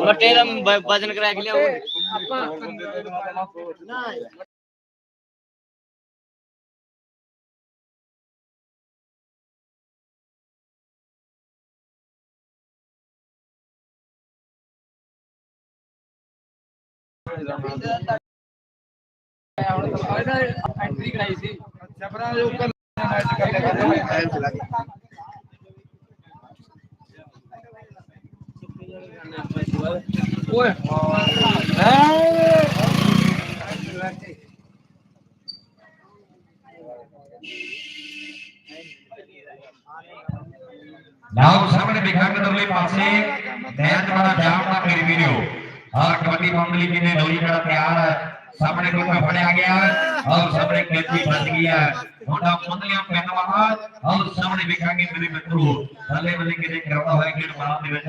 ਮੱਟੇ ਦਾ ਵਜ਼ਨ ਕਰਾ ਕੇ ਲਿਆਓ? ਐਂਟਰੀ ਕਰਾਈ ਸੀ ਅੱਛਾ ਭਰਾ ਜੋ ਮੈਚ ਕਰ ਲਿਆ ਓਏ ਲਓ ਸਾਹਮਣੇ ਵਿਖਾਂਗੇ ਦਰਲੇ ਪਾਸੇ ਮੈਚ ਬੜਾ ਜਾਮ ਦਾ ਮੇਰੇ ਵੀਰੋ ਕਬੱਡੀ ਮੰਡਲੀ ਜੀ ਨੇ ਲੋਈ ਜਿਹੜਾ ਤਿਆਰ ਹੈ ਸਾਹਮਣੇ ਕੋਈ ਫੜਿਆ ਗਿਆ। ਔਰ ਸਾਹਮਣੇ ਕੈਂਚੀ ਫਸ ਗਈ ਹੈ ਮੁੰਡਾ ਮੁੰਦਲੀਆਂ ਪੈਨ ਵਾਲਾ। ਔਰ ਸਾਹਮਣੇ ਵਿਖਾਂਗੇ ਮੇਰੇ ਮਿੱਤਰੋ। ਥੱਲੇ ਬੱਲੇ ਕਿਤੇ ਕਰਾਉਂਦਾ ਹੋਇਆ ਖੇਡ ਮੈਦਾਨ ਦੇ ਵਿੱਚ।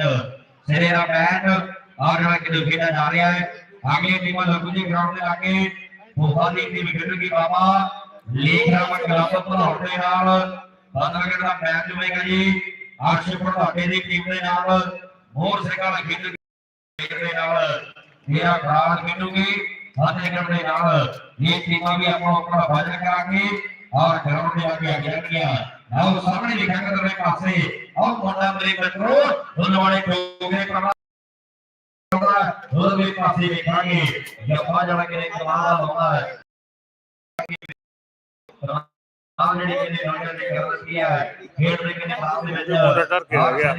ਸਿਰੇ ਦਾ ਮੈਚ। ਔਰ ਜਿਹੜਾ ਕਿਤੇ ਖੇਡਿਆ ਜਾ ਰਿਹਾ ਹੈ। ਅਗਲੀ ਟੀਮਾਂ ਲੱਗੂ ਜੀ ਗਰਾਊਂਡ ਦੇ ਲਾਗੇ। ਮੁਹਾਲੀ ਟੀਮ ਖੇਡੂਗੀ ਬਾਬਾ। ਲੇਖ ਰਾਮ ਕਲੱਬ ਭਲੌੜ ਦੇ ਨਾਲ। ਬਾਦਲਗੜ ਦਾ ਮੈਚ ਹੋਵੇਗਾ ਜੀ। ਆਰਸ਼ੀ ਭਲੌੜੇ ਦੀ ਟੀਮ ਦੇ ਨਾਲ। ਮੋਹਰ ਸਿੰਘਾਂ ਦਾ ਖੇਡ ਦੇ ਨਾਲ। ਮੇਰਾ ਖਾਸ ਖੇਡੂਗੀ। ਬਾਦਲਗੜ ਦੇ ਨਾਲ ਇਹ ਟੀਮਾਂ ਵੀ ਆਪੋ ਆਪਣਾ ਵਾਜਨ ਕਰਾਂਗੇ ਔਰ ਗਰਾਊਂਡ ਦੇ ਅੱਗੇ ਅੱਗੇ ਲੱਗੀਆਂ ਆਓ ਸਾਹਮਣੇ ਲਿਖਾਂਗੇ ਦੋਵੇਂ ਪਾਸੇ ਆਓ ਮੁੰਡਾ ਮੇਰੇ ਮਿੱਤਰੋ ਵਾਲੇ ਟੋਗਰੇ ਪ੍ਰਭਾ ਦੋਵੇਂ ਪਾਸੇ ਵੇਖਾਂਗੇ ਜੱਫਾ ਜਿਹੜਾ ਕਿ ਕਮਾਲ ਹੁੰਦਾ ਹੈ ਆਹ ਜਿਹੜੇ ਕਿਨੇ ਨੌਜਵਾਨ ਨੇ ਕਰ ਹੈ ਖੇਡ ਦੇ ਕਿਨੇ ਬਾਅਦ ਦੇ ਵਿੱਚ ਮੁੰਡਾ ਡਰ ਕੇ ਆ ਗਿਆ।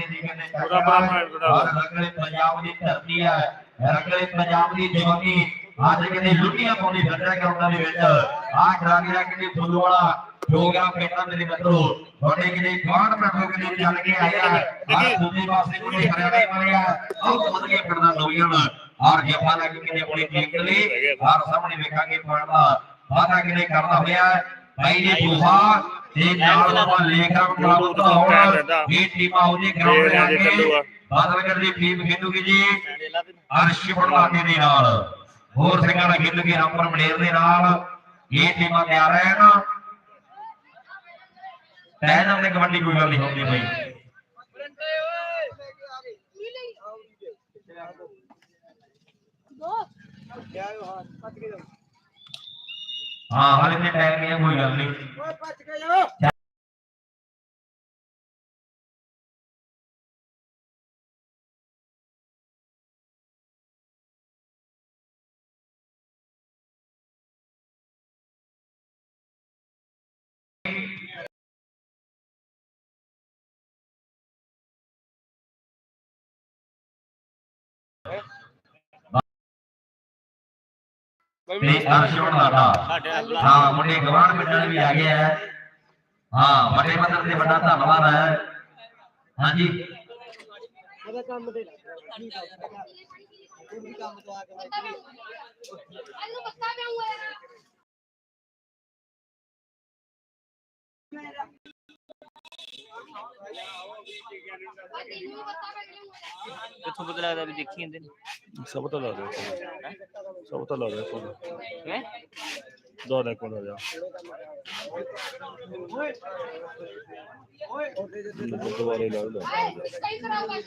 ਪੂਰਾ ਬੜਾ ਬੜਾ ਰੰਗਲੇ ਪੰਜਾਬ ਦੀ ਧਰਤੀ ਹੈ ਰੰਗਲੇ ਪੰਜਾਬ ਦੀ ਜਵਾਨੀ ਅੱਜ ਕਿਨੇ ਲੁੱਟੀਆਂ ਪਾਉਂਦੀ ਫਿਰਦਾ ਗਰਾਊਂਡਾਂ ਦੇ ਵਿੱਚ। ਆਹ ਖਿਡਾਰੀਆਂ ਕਿਨੇ ਫੁੱਲ ਵਾਲਾ ਜੋਗਾ ਪੇਟਾ ਮੇਰੇ ਮਿੱਤਰੋ ਤੁਹਾਡੇ ਕਿਨੇ ਗਾਣ ਬੈਠੋ ਕਿਨੇ ਚੱਲ ਕੇ ਆਇਆ ਆਹ ਦੂਜੇ ਪਾਸੇ ਕੋਈ ਹਰਿਆਣੇ ਵਾਲੇ ਆ। ਆਹ ਮੁੱਦ ਕੇ ਫਿਰਦਾ ਨੌਜਵਾਨ ਔਰ ਜਫਾ ਲੱਗ ਕਿਨੇ ਆਪਣੀ ਟੀਮ ਲਈ। ਔਰ ਸਾਹਮਣੇ ਵੇਖਾਂਗੇ ਪੜਦਾ ਵਾਦਾ ਕਿਨੇ ਕਰਦਾ ਹੋਇਆ। ਭਾਈ ਜੀ ਬੂਹਾ ਤੇ ਨਾਲ ਬਾਬਾ ਲੇਖਾ ਕਲੱਬ ਤੋਂ ਹੋਣ ਇਹ ਟੀਮਾਂ ਉਹਦੇ ਗਰਾਊਂਡ ਦੇ ਅੱਗੇ ਬਾਦਲਗੜ ਦੀ ਟੀਮ ਖੇਡੂਗੀ ਜੀ। ਅਰਸ਼ ਬੜਲਾਗੇ ਦੇ ਨਾਲ। ਹੋਰ ਸਿੰਘਾਂ ਦਾ ਖੇਡੂਗੀ ਰਾਮਪੁਰ ਮਨੇਰ ਦੇ ਨਾਲ, ਇਹ ਟੀਮਾਂ ਤਿਆਰ ਹੈ ਤੈਨ ਆਪਣੇ ਕਬੱਡੀ ਕੋਈ ਗੱਲ ਨਹੀਂ ਹੁੰਦੀ ਬਈ। ਹਾਂ, ਹਾਲੇ ਤੇ ਟਾਈਮ ਨਹੀਂ ਕੋਈ ਗੱਲ ਨਹੀਂ। ਤੇ ਅਰਸ਼ ਬੜਲਾਗਾ ਸਾਡੇ ਨਾਲ ਹਾਂ ਮੁੰਡੇ ਗਵਾਂਢ ਪਿੰਡਾਂ ਵੀ ਆ ਗਏ ਹੈ ਹਾਂ ਵੱਡੇ ਪੱਧਰ ਤੇ ਵੱਡਾ ਧੰਨਵਾਦ ਹੈ ਹਾਂਜੀ। ਇਹਨੂੰ ਬੱਤਾ ਪਿਆਉਂਗਾ ਯਾਰ ਆ ਤੈਨੂੰ ਵੀ ਬੱਤਾ ਪਿਆਉਂਗਾ ਕਿੱਥੋਂ ਪਤਾ ਲੱਗਦਾ ਵੀ ਦੇਖੀ ਜਾਂਦੇ ਨੇ? ਸਭ ਤੋਂ ਲਾ ਦੇ ਸਭ ਤੋਂ ਲਾ ਦੇ ਕੋਲ ਹੈ? ਦੋ ਲੈ ਕੋਲ ਆ ਜਾ। ਦੁਬਾਰੇ ਲਾ ਲਓ ਓਏ ਕਈ ਕਰਾਂਗਾ